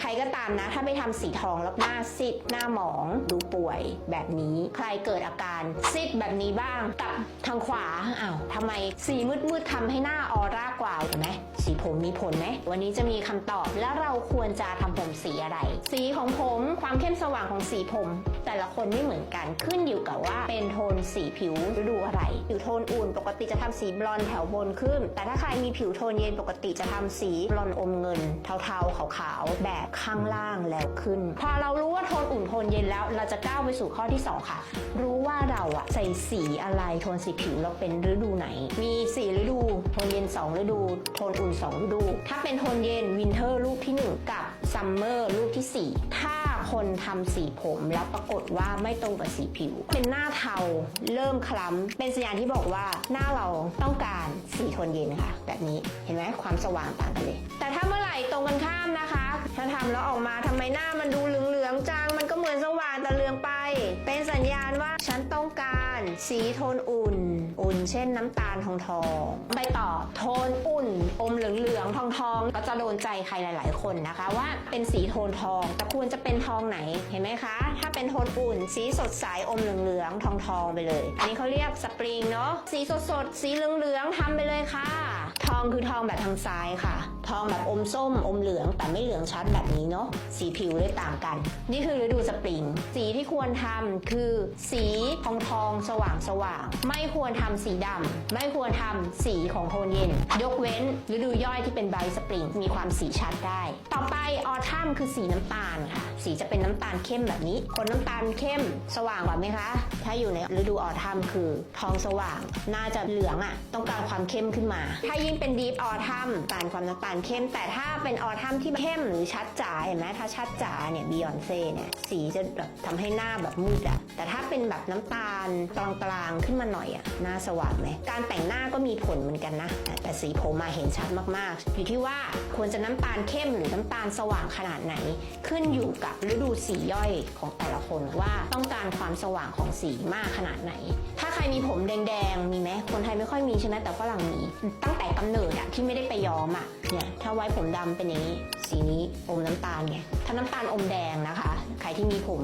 ใครก็ตามนะ ถ้าไปทำสีทองแล้วหน้าซีดหน้าหมองดูป่วยแบบนี้ ใครเกิดอาการซีดแบบนี้บ้างกับทางขวาอ้าวทำไมสีมืดๆทำให้หน้าออร่า กว่าเห็นไหมสีผมมีผลไหมวันนี้จะมีคำตอบแล้วเราควรจะทำผมสีอะไร สีของผมความเข้มสว่างของสีผม แต่ละคนไม่เหมือนกันขึ้นอยู่กับว่าเป็นโทนสีผิวฤดูอะไรผิวโทนอุ่นปกติจะทำสีบลอนด์แถวบนขึ้น แต่ถ้าใครมีผิวโทนเย็นปกติจะทำสีบลอนด์อมเงิน เทาๆขาวๆแบบข้างล่างแล้วขึ้น พอเรารู้ว่าโทนอุ่นโทนเย็นแล้ว เราจะก้าวไปสู่ข้อที่สองค่ะ รู้ว่าเราอะใส่สีอะไรโทนสีผิวเราเป็นฤดูไหน มีสีฤดูโทนเย็น2ฤดูโทนอุ่น2ฤดูถ้าเป็นโทนเย็นวินเทอร์รูปที่ 1 กับซัมเมอร์รูปที่ 4 ถ้าคนทำสีผมแล้วปรากฏว่าไม่ตรงกับสีผิว เป็นหน้าเทาเริ่มคล้ำ เป็นสัญญาณที่บอกว่าหน้าเราต้องการสีโทนเย็นค่ะ แบบนี้เห็นไหมความสว่างต่างกันเลย แต่ถ้าเมื่อไหร่ตรงกันข้ามนะคะ ถ้าทำแล้วออกมาทำไมหน้ามันดูเหลืองๆจังมันก็เหมือนสว่างแต่เหลืองไป เป็นสัญญาณว่าฉันต้อง สีโทนอุ่น อุ่นเช่นน้ำตาลทองทองไปต่อโทนอุ่น อมเหลืองๆทองทองก็จะโดนใจใครหลาย ๆ คนนะคะว่าเป็นสีโทนทอง แต่ควรจะเป็นทองไหนเห็นไหมคะ ถ้าเป็นโทนอุ่น สีสดใสอมเหลืองๆทองทองไปเลย อันนี้เขาเรียกสปริงเนาะสีสดสดๆสีเหลืองๆทำไปเลยค่ะ ทองคือทองแบบทางซ้ายค่ะ ทองแบบอมส้มอมเหลือง แต่ไม่เหลืองชัดแบบนี้เนาะสีผิวเลยต่างกัน นี่คือฤดูสปริง สีที่ควรทำคือ สีทองทองสว่างสว่าง ไม่ควรทำสีดำไม่ควรทำสีของโทนเย็น ยกเว้นฤดูย่อยที่เป็นไบสปริง มีความสีชัดได้ ต่อไปออทัมคือสีน้ำตาลค่ะ สีจะเป็นน้ำตาลเข้มแบบนี้ คนน้ำตาลเข้มสว่างกว่าไหมคะ ถ้าอยู่ในฤดูออทัมคือทองสว่าง น่าจะเหลืองอะ่ะ ต้องการความเข้มขึ้นมา ถ้ายิ่งเป็นดีฟออทัมตาลความน้ำตาลเข้ม แต่ถ้าเป็นออทัมที่เข้มหรือชัดจ๋าเห็นไหมถ้าชัดจ๋าเนี่ยบิยอนเซ่เนี่ยสีจะแบบทำให้หน้าแบบมืดอะแต่ถ้าเป็นแบบน้ำตาลกลางๆขึ้นมาหน่อยอะหน้าสว่างเลยการแต่งหน้าก็มีผลเหมือนกันนะ แต่สีผมมาเห็นชัดมากๆ อยู่ที่ว่าควรจะน้ำตาลเข้มหรือน้ำตาลสว่างขนาดไหน ขึ้นอยู่กับฤดูสีย่อยของแต่ละคนว่าต้องการความสว่างของสีมากขนาดไหน ถ้าใครมีผมแดงๆมีไหมคนไทยไม่ค่อยมีใช่ไหมแต่ฝรั่งมีตั้งแต่กำเนิดอะที่ไม่ได้ไปย้อมอะเนี่ยถ้าไว้ผมดำเป็นอย่างนี้ สีนี้อมน้ำตาลไงถ้าน้ำตาลอมแดงนะคะ ใครที่มีผม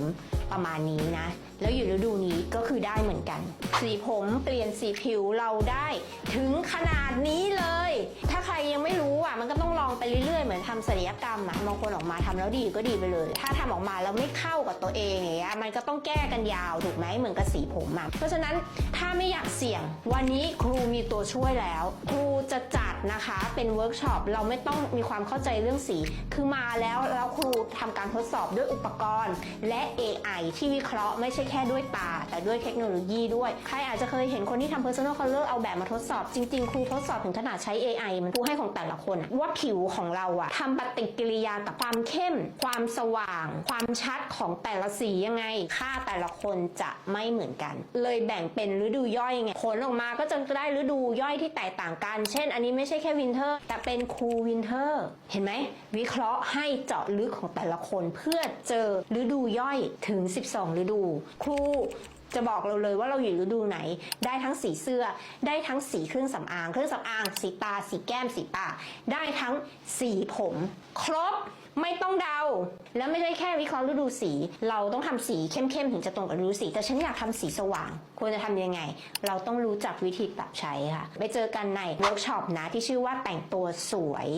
ประมาณนี้นะ แล้วอยู่ฤดูนี้ก็คือได้เหมือนกัน สีผมเปลี่ยนสีผิวเราได้ถึงขนาดนี้เลย ถ้าใครยังไม่รู้อะมันก็ต้องลองไปเรื่อยๆ เหมือนทำศัลยกรรมอะบางคนออกมาทำแล้วดีก็ดีไปเลย ถ้าทำออกมาแล้วไม่เข้ากับตัวเองอย่างเงี้ยมันก็ต้องแก้กันยาวถูกไหมเหมือนกับสีผมอะเพราะฉะนั้นถ้าไม่อยากเสี่ยง วันนี้ครูมีตัวช่วยแล้ว ครูจะจัด นะคะ เป็นเวิร์กช็อปเราไม่ต้องมีความเข้าใจเรื่องสี คือมาแล้วแล้วครูทำการทดสอบด้วยอุปกรณ์ และ AI ที่วิเคราะห์ไม่ใช่แค่ด้วยตา แต่ด้วยเทคโนโลยีด้วย ใครอาจจะเคยเห็นคนที่ทำ personal color เอาแบบมาทดสอบ จริงๆ ครูทดสอบถึงขนาดใช้ AI มันครูให้ของแต่ละคน ว่าผิวของเราอะทำปฏิกิริยากับความเข้ม ความสว่าง ความชัดของแต่ละสียังไง ค่าแต่ละคนจะไม่เหมือนกัน เลยแบ่งเป็นฤดูย่อยไงผลออกมาก็จะได้ฤดูย่อยที่แตกต่างกัน เช่น อันนี้ไม่ใช่่แค่วินเทอร์แต่เป็นคูวินเทอร์เห็นไหม วิเคราะห์ให้เจาะลึกของแต่ละคนเพื่อเจอฤดูย่อยถึง 12 ฤดู ครูจะบอกเราเลยว่าเราอยู่ฤดูไหน ได้ทั้งสีเสื้อ ได้ทั้งสีเครื่องสำอาง เครื่องสำอาง สีตา สีแก้ม สีปาก ได้ทั้งสีผม ครบ ไม่ต้องเดา แล้วไม่ใช่แค่วิเคราะห์ฤดูสี เราต้องทำสีเข้มๆถึงจะตรงกับฤดูสี แต่ฉันอยากทำสีสว่าง ควรจะทำยังไง เราต้องรู้จักวิธีปรับใช้ค่ะ ไปเจอกันในเวิร์กช็อปนะที่ชื่อว่าแต่งตัวสวย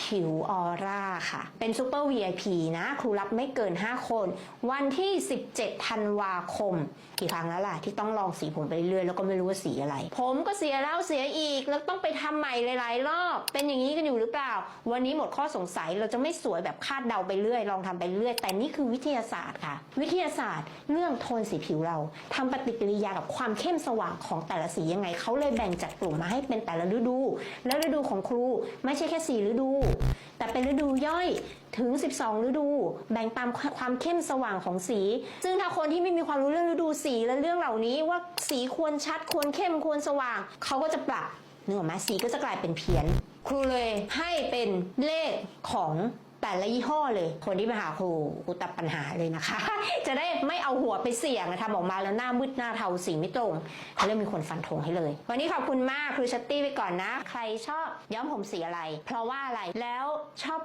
ผิวออร่าค่ะ เป็นซูเปอร์ VIP นะครูรับไม่เกิน 5 คน วันที่ 17 ธันวาคม กี่ครั้งแล้วล่ะ ที่ต้องลองสีผมไปเรื่อยแล้วก็ไม่รู้ว่าสีอะไร ผมก็เสียแล้วเสียอีกแล้วต้องไปทำใหม่หลายๆรอบ เป็นอย่างนี้กันอยู่หรือเปล่า วันนี้หมดข้อสงสัยเราจะไม่สวยแบบคาดเดาไปเรื่อย ลองทำไปเรื่อย แต่นี่คือวิทยาศาสตร์ค่ะ วิทยาศาสตร์เรื่องโทนสีผิวเราทำปฏิกิริยากับความเข้มสว่างของแต่ละสียังไงเขาเลยแบ่งจัดกลุ่มมาให้เป็นแต่ละฤดู แล้วฤดูของครู ไม่ใช่แค่สี่ฤดู แต่เป็นฤดูย่อยถึง 12 ฤดู แบ่งตามความเข้มสว่างของสี ซึ่งถ้าคนที่ไม่มีความรู้เรื่องฤดูสีและเรื่องเหล่านี้ว่าสีควรชัดควรเข้มควรสว่าง เขาก็จะปรับนึกออกไหมสีก็จะกลายเป็นเพี้ยน ครูเลยให้เป็นเลขของ แต่ละยี่ห้อเลย คนที่มาหาครูครูตัดปัญหาเลยนะคะ จะได้ไม่เอาหัวไปเสี่ยงทำออกมาแล้วหน้ามืดหน้าเทาสีไม่ตรงเขาเริ่มมีคนฟันธงให้เลย วันนี้ขอบคุณมากครูชัตตี้ไปก่อนนะ ใครชอบย้อมผมสีอะไร เพราะว่าอะไรแล้วชอบ